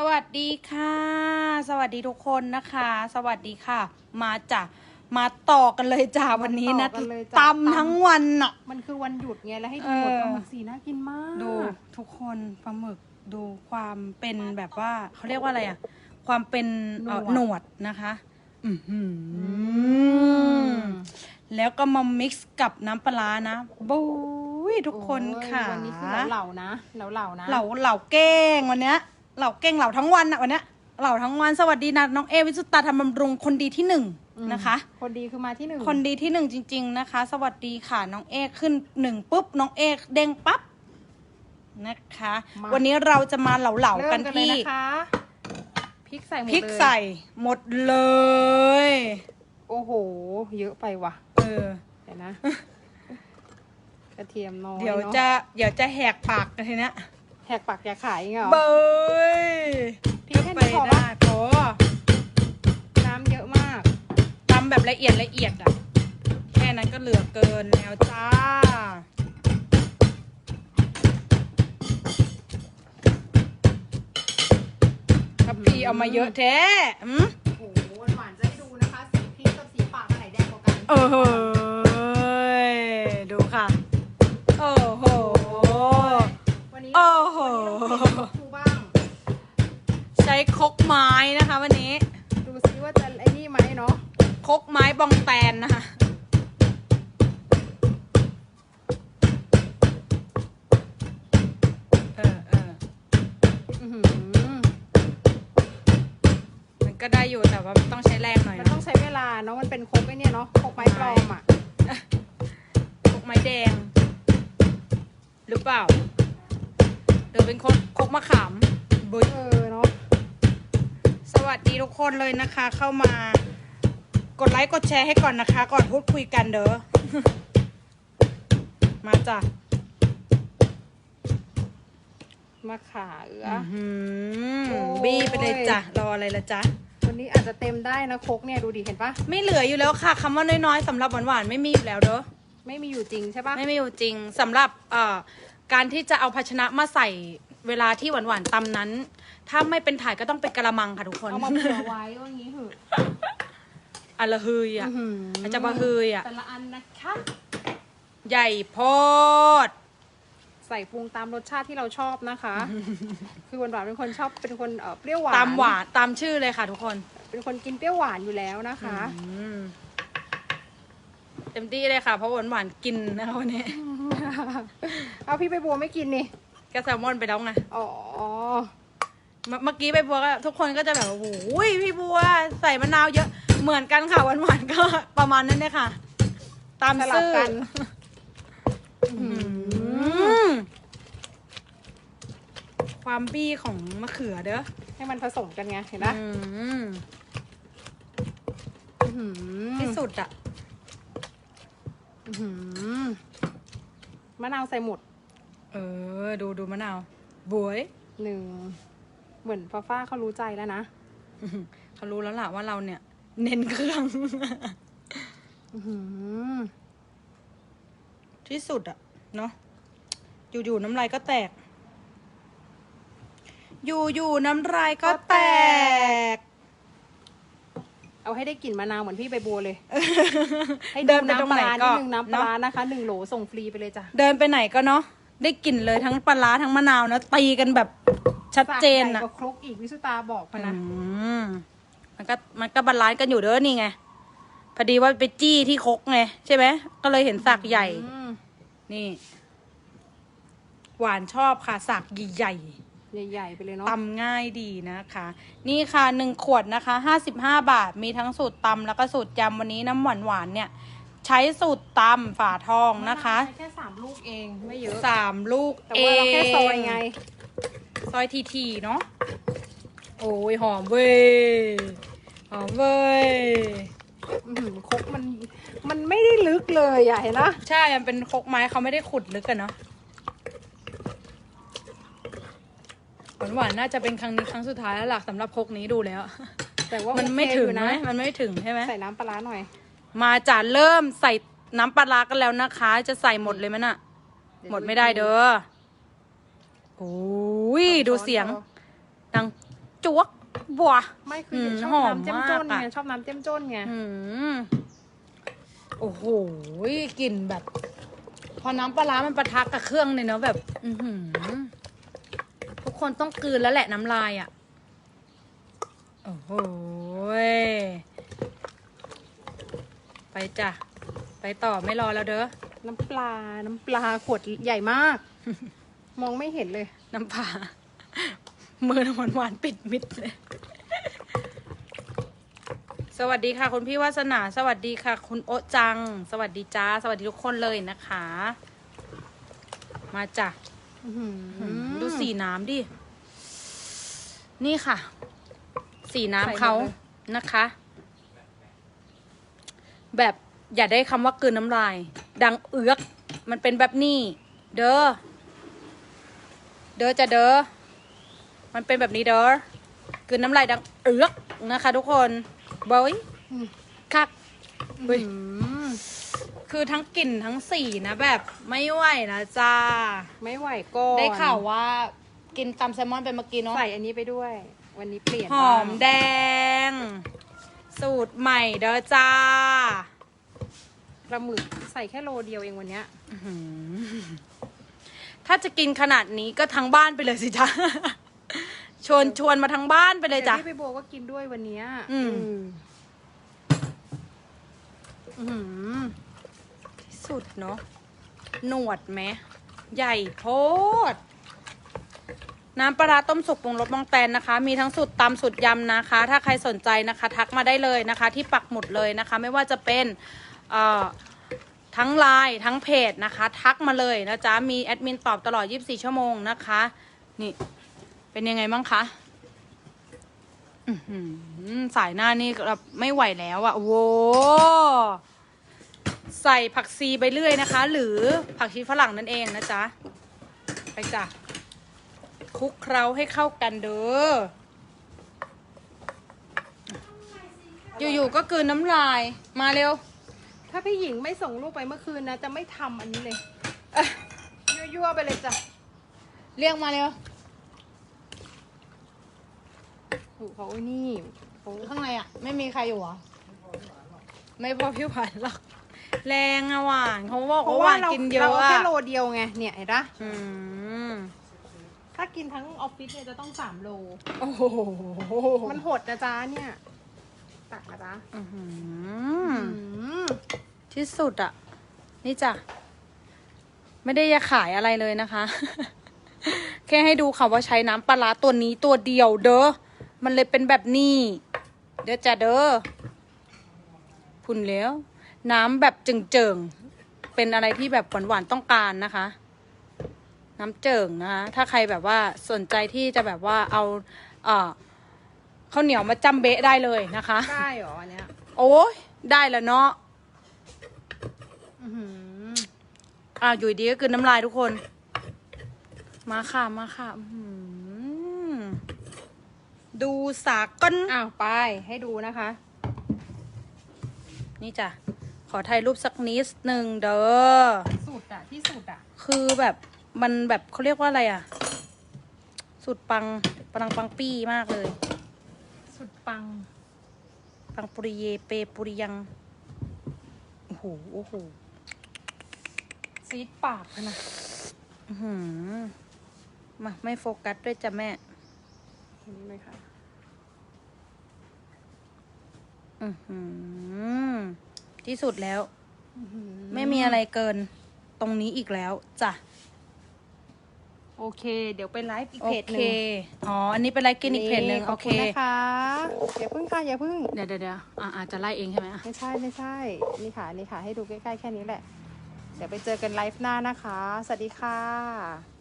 สวัสดีค่ะ สวัสดีทุกคนนะคะ สวัสดีค่ะ มาจ้ะมาต่อกันเลยจ้าวันนี้นะมาต่อกันเลยจ้ะตำทั้งวันอะ มันคือวันหยุดไงแล้วให้ดูเออหมดปลาหมึกสีน่ากินมากดูทุกคนปลาหมึกดูความเป็นแบบว่าเขาเรียกว่าอะไรอะ ความเป็นเอ่อหนวดนะคะอือหืออแล้วก็มามิกซ์กับน้ำปลาร้านะบุ้ยทุกคนโอ้ยค่ะวันนี้คือเหล่าๆนะเหล่าๆนะ เหล่าเหล่าเก้งวันเนี้ย เหล่าเก้งเหล่าทั้งวันอะวันเนี้ยเหล่าทั้งวันสวัสดีนะน้องเอวิสุตตาทำบำรุงคนดีที่หนึ่งอืมนะคะ คนดีคือมาที่หนึ่งคนดีที่หนึ่งจริง ๆนะคะ สวัสดีค่ะน้องเอกขึ้นหนึ่งปุ๊บน้องเอกเด้งปั๊บนะคะวันนี้เราจะมาเหลาเหลาๆกันเริ่มเลยที่นะคะพริกใส่หมดพริกเลยใส่หมดเลย โอ้โห เยอะไปว่ะเออ เดี๋ยวนะ กระเทียมน้อยเดี๋ยวนอจะเดี๋ยวจะแหกปากกันทีเนี้ย แหกปากอย่าขายเหรอ เบยพริกแค่นี้พอปะ ได้พอน้ำเยอะมาก ตำแบบละเอียดละเอียดอะแค่นั้นก็เหลือเกินแล้วจ้า ครับพี่เอามาเยอะแท้อืม โอ้โหหวานๆจะให้ดูนะคะ สีพริกกับสีปากอันไหนแดงกว่ากัน เออ อ้โหวันนี้เราเปลี่ยนเมนูบ้าง ใช้ครกไม้นะคะวันนี้ ดูซิว่าจะไอ้นี่ไหมเนาะครกไม้บองแตนนะคะ เออเอออื้อหือมันก็ได้อยู่แต่ว่ามันต้องใช้แรงหน่อยมันเนาะต้องใช้เวลาเนาะ มันเป็นโคกไอ้เนี่ยเนาะโคกไม้ปลอมอะครกไม้แดง หรือเปล่าห รือเป็นครกครกมะขามบุยเออเนาะสวัสดีทุกคนเลยนะคะ เข้ามากดไลค์กดแชร์ให้ก่อนนะคะ ก่อนพูดคุยกันเด้อมาจ้ะมะขาเอืออื้อหือ โอ้ย บี้ไปเลยจ้ะรออะไรละจ๊ะ วันนี้อาจจะเต็มได้นะโคกเนี่ยดูดิเห็นปะไม่เหลืออยู่แล้วค่ะคำว่าน้อยๆสำหรับหวานๆไม่มีอยู่แล้วเด้อ ไม่มีอยู่จริงใช่ปะไม่มีอยู่จริงสำหรับเอ่อ การที่จะเอาภาชนะมาใส่เวลาที่หวานๆตำนั้น ถ้าไม่เป็นถ่ายก็ต้องเป็นกระมังค่ะทุกคนเอามาเผื่อไว้ว่างี้เหอะอะละฮืยอะอื้อหืออาจจะบะฮืยอะแต่ละอันนะคะ ใหญ่โพดใส่ปรุงตามรสชาติที่เราชอบนะคะ คือหวานๆเป็นคนชอบเป็นคนเอ่อเปรี้ยวหวานตามหวานตามชื่อเลยค่ะทุกคน เป็นคนกินเปรี้ยวหวานอยู่แล้วนะคะอืมเต็มที่เลยค่ะ เพราะหวานๆกินนะคะวันนี้ เอาพี่ใบบัวไม่กินนี่ก็แซลมอนไปแล้วไง อ๋อ เมื่อเมื่อกี้ไปบัวก็ทุกคนก็จะแบบโอ้โหพี่บัวใส่มะนาวเยอะเหมือนกันค่ะหวานๆก็ประมาณนั้นเนี่ยค่ะ ตามสลับซื่อกันอืมความบี้ของมะเขือเด้อให้มันผสมกันไงเห็นปะอืมอื้อหือที่สุดอะอื้อหือ มะนาวใส่หมดเออ ดูดูมะนาวบวยหนึ่งเหมือนฟ้าฟ้าเขารู้ใจแล้วนะเขารู้แล้วล่ะว่าเราเนี่ย เน้นเครื่องอื้อหือที่สุดอะเนาะอยู่ๆน้ำลายก็แตก อยู่ๆน้ำลายก็แตก เอาให้ได้กลิ่นมะนาวเหมือนพี่ใบบัวเลย ให้เดิดูนไปตรงน้ำปไหนลาก็นิดนึงน้ำปลาเนาะนะคะหนึ่งโหลส่งฟรีไปเลยจ้ะ เดินไปไหนก็เนาะได้กลิ่นเลยทั้งปลาร้าทั้งมะนาวนะตีกันแบบชัดเจนอะอะก็ครกอีกวิสุตาบอกมานะอืมมันก็มันก็บาลานซ์กันอยู่เด้อนี่ไงพอดีว่าไปจี้ที่คกไงใช่ไหมก็เลยเห็นสักใหญ่ อืมนี่ หวานชอบค่ะสักใหญ่ ใหญ่ๆไปเลยเนาะๆตำง่ายดีนะคะ นี่ค่ะหนึ่งขวดนะคะห้าสิบห้าบาทมีทั้งสูตรตำแล้วก็สูตรยำวันนี้น้ำหวานหวานๆเนี่ย ใช้สูตรตำฝาทองนะคะแค่สามลูกเองไม่เยอะสามลูกแต่เอว่าเรางแค่ซอยไง ซอยทีทีๆเนาะโอ้ยหอมเว้ยหอมเว้ยอื้อหือครกมันมันไม่ได้ลึกเลยอะเห็นนะใช่มันเป็นครกไม้เขาไม่ได้ขุดลึกกันเนาะ หวานหวานๆน่าจะเป็นครั้งนี้ครั้งสุดท้ายแล้วล่ะสำหรับครกนี้ดูแล้ว แต่ว่ามันโอเคไม่ถึงอยู่นะ มันไม่ถึงใช่ไหมใส่น้ำปลาร้าหน่อย มาจ่าเริ่มใส่น้ำปลาร้ากันแล้วนะคะ จะใส่หมดเลยมั้ยน่ะ หมดไม่ได้เด้อโอ้ยดูเสียง ดังจวกบัว ไม่คืออมชอบหอมน้ำเจ้มจ้นมากไงอะชอบน้ำเจ้มจ้นไงอืมโอ้โหกลิ่นแบบ พอน้ำปลาร้ามันปะทะกับเครื่องเลยเนาะแบบ อือหือทุก คนต้องกลืนแล้วแหละน้ำลายอะ่ะ โอ้โหยไปจ้ะ ไปต่อไม่รอแล้วเด้อ น้ำปลา น้ำปลาขวดใหญ่มาก มองไม่เห็นเลย น้ำปลา มือหวานหวานๆปิดมิดเลย สวัสดีค่ะ คุณพี่วาสนา สวัสดีค่ะ คุณโอะจัง สวัสดีจ้า สวัสดีทุกคนเลยนะคะ มาจ้ะอื้อหือ ดูสีน้ำดิ นี่ค่ะ สีน้ำใส่หมดเขาเลยนะคะ แบบอย่าได้คำว่ากลืนน้ำลาย ดังเอือก มันเป็นแบบนี้ เด้อ เด้อจะเด้อ มันเป็นแบบนี้เด้อกลืนน้ำลายดังเอือกนะคะทุกคนบอยอืมคักเฮ้ยอื้อหือ คือทั้งกลิ่นทั้งสีนะแบบไม่ไหวนะจ้า ไม่ไหวก่อนได้ข่าวว่ากินตำแซลมอนไปเมื่อกี้เนาะใส่อันนี้ไปด้วย วันนี้เปลี่ยนหอมบ้างแดง สูตรใหม่เด้อจ้าปลาหมึกใส่แค่โลเดียวเองวันเนี้ยอื้อหือถ้าจะกินขนาดนี้ก็ทั้งบ้านไปเลยสิจ้าชวนชวนมาทั้งบ้านไปเลยจ้ะดี๋วพี่ไปโบก็กินด้วยวันเนี้ยอืมอื้อหือที่ สุดเนาะหนวดไหมใหญ่โพด น้ำปลาต้มสุกปรุงรสมองแตนนะคะ มีทั้งสูตรตำสูตรยำนะคะ ถ้าใครสนใจนะคะ ทักมาได้เลยนะคะ ที่ปักหมุดเลยนะคะ ไม่ว่าจะเป็นเอ่อทั้งไลน์ทั้งเพจนะคะ ทักมาเลยนะจ๊ะ มีแอดมินตอบตลอด 24 ชั่วโมงนะคะ นี่ เป็นยังไงบ้างคะสายหน้านี่แบบไม่ไหวแล้วอะโว้ ใส่ผักซีไปเรื่อยนะคะ หรือผักชีฝรั่งนั่นเองนะจ๊ะ ไปจ้ะคลุกเคล้าให้เข้ากันเด้ออยู่ๆก็กลืนน้ำลายมาเร็ว ถ้าพี่หญิงไม่ส่งลูกไปเมื่อคืนนะ จะไม่ทำอันนี้เลยเอ้ยยั่วๆไปเลยจ้ะ เรียกมาเร็วถูกเขาไอ้นี่เขาข้างในอะ ไม่มีใครอยู่เหรอ ไม่พอพี่หวานหรอก แรงอะหวานเขาบอกเพว่าราะหว่าวานเรากินเยเราอะเอาแค่อะโลเดียวไงเนี่ยเห็นปะอืมถ้ากินทั้งออฟฟิศเนี่ยจะต้องสามโล โอ้โหมันหดนะจ๊ะเนี่ยตักนะจ๊ะอื้อหืออืมที่สุดอะนี่จ้ะ ไม่ได้จะขายอะไรเลยนะคะ แค่ให้ดูค่ะว่าใช้น้ำปลาร้าตัวนี้ตัวเดียวเด้อ มันเลยเป็นแบบนี้ เด้อจ้ะเด้อพุ่นแล้ว น้ำแบบเจิงๆ เป็นอะไรที่แบบหวานๆต้องการนะคะ น้ำเจิงนะคะ ถ้าใครแบบว่าสนใจที่จะแบบว่าเอาเอ่อข้าวเหนียวมาจำเบะได้เลยนะคะ ได้เหรออันเนี้ยโอ้ยได้แล้วเนาะอื้อหืออ่าอยู่ดีก็คือน้ำลายทุกคน มาค่ะมาค่ะอื้อหือดูสากก้นอ้าวไปให้ดูนะคะ นี่จ้ะ ขอถ่ายรูปสักนิดหนึ่งเด้อสุดอะที่สุดอะคือแบบมันแบบเขาเรียกว่าอะไรอะสุดปังปังปังปี้มากเลย สุดปัง ปังปุริเยเปปุริยังโอ้โหโอ้โหซีดปากนะอื้อหือมาไม่โฟกัสด้วยจ้ะแม่เห็นไหมคะอือหือ ที่สุดแล้วอื้อหือไม่มีอะไรเกินตรงนี้อีกแล้วจ้ะโอเค เดี๋ยวไปไลฟ์อีกโอเพจหเคนึ่งอ๋อ อันนี้เป็นไลฟ์กินอีกเพจหนึ่งขโออบเคคุณนะคะอย่าเพิ่งค่ะอย่าเพิ่ง เดี๋ยวเดี๋ยวเดี๋ยวอ่าอาจจะไล่เองใช่ไหมอะไม่ใช่ไม่ใช่ นี่ค่ะนี่ค่ะให้ดูใกล้ๆแค่นี้แหละ เดี๋ยวไปเจอกันไลฟ์หน้านะคะ สวัสดีค่ะ